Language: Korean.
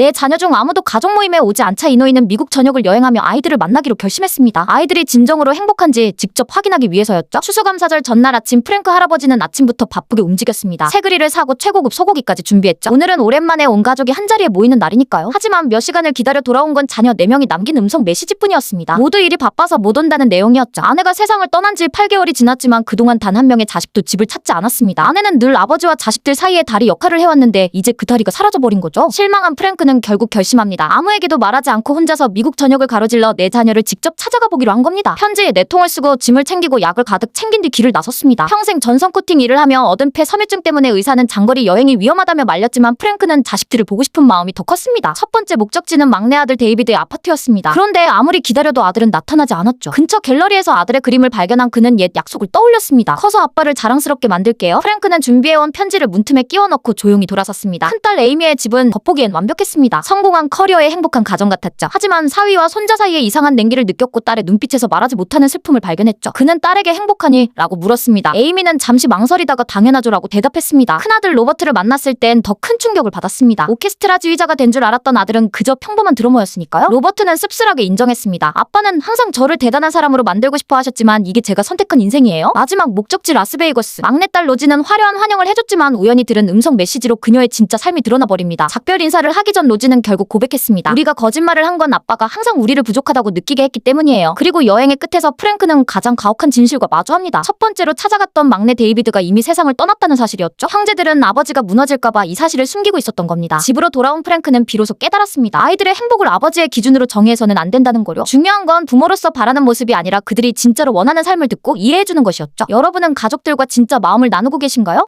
내 자녀 중 아무도 가족 모임에 오지 않자 이노이는 미국 전역을 여행하며 아이들을 만나기로 결심했습니다. 아이들이 진정으로 행복한지 직접 확인하기 위해서였죠. 추수감사절 전날 아침 프랭크 할아버지는 아침부터 바쁘게 움직였습니다. 새그리를 사고 최고급 소고기까지 준비했죠. 오늘은 오랜만에 온 가족이 한자리에 모이는 날이니까요. 하지만 몇 시간을 기다려 돌아온 건 자녀 4명이 남긴 음성 메시지뿐이었습니다. 모두 일이 바빠서 못 온다는 내용이었죠. 아내가 세상을 떠난 지 8개월이 지났지만 그동안 단 한 명의 자식도 집을 찾지 않았습니다. 아내는 늘 아버지와 자식들 사이의 다리 역할을 해왔는데 이제 그 다리가 사라져버린 거죠. 실망한 프랭크는 결국 결심합니다. 아무에게도 말하지 않고 혼자서 미국 전역을 가로질러 내 자녀를 직접 찾아가 보기로 한 겁니다. 편지에 네 통을 쓰고 짐을 챙기고 약을 가득 챙긴 뒤 길을 나섰습니다. 평생 전선 코팅 일을 하며 얻은 폐 섬유증 때문에 의사는 장거리 여행이 위험하다며 말렸지만 프랭크는 자식들을 보고 싶은 마음이 더 컸습니다. 첫 번째 목적지는 막내 아들 데이비드의 아파트였습니다. 그런데 아무리 기다려도 아들은 나타나지 않았죠. 근처 갤러리에서 아들의 그림을 발견한 그는 옛 약속을 떠올렸습니다. 커서 아빠를 자랑스럽게 만들게요. 프랭크는 준비해온 편지를 문틈에 끼워 넣고 조용히 돌아섰습니다. 큰딸 에이미의 집은 겉보기엔 완벽했습니다. 성공한 커리어의 행복한 가정 같았죠. 하지만 사위와 손자 사이에 이상한 냉기를 느꼈고 딸의 눈빛에서 말하지 못하는 슬픔을 발견했죠. 그는 딸에게 행복하니? 라고 물었습니다. 에이미는 잠시 망설이다가 당연하죠라고 대답했습니다. 큰아들 로버트를 만났을 땐 더 큰 충격을 받았습니다. 오케스트라 지휘자가 된 줄 알았던 아들은 그저 평범한 드러머였으니까요. 로버트는 씁쓸하게 인정했습니다. 아빠는 항상 저를 대단한 사람으로 만들고 싶어 하셨지만 이게 제가 선택한 인생이에요. 마지막 목적지 라스베이거스. 막내딸 로지는 화려한 환영을 해줬지만 우연히 들은 음성 메시지로 그녀의 진짜 삶이 드러나 버립니다. 작별 인사를 하기 전 로지는 결국 고백했습니다. 우리가 거짓말을 한 건 아빠가 항상 우리를 부족하다고 느끼게 했기 때문이에요. 그리고 여행의 끝에서 프랭크는 가장 가혹한 진실과 마주합니다. 첫 번째로 찾아갔던 막내 데이비드가 이미 세상을 떠났다는 사실이었죠. 형제들은 아버지가 무너질까봐 이 사실을 숨기고 있었던 겁니다. 집으로 돌아온 프랭크는 비로소 깨달았습니다. 아이들의 행복을 아버지의 기준으로 정의해서는 안 된다는 거요. 중요한 건 부모로서 바라는 모습이 아니라 그들이 진짜로 원하는 삶을 듣고 이해해주는 것이었죠. 여러분은 가족들과 진짜 마음을 나누고 계신가요?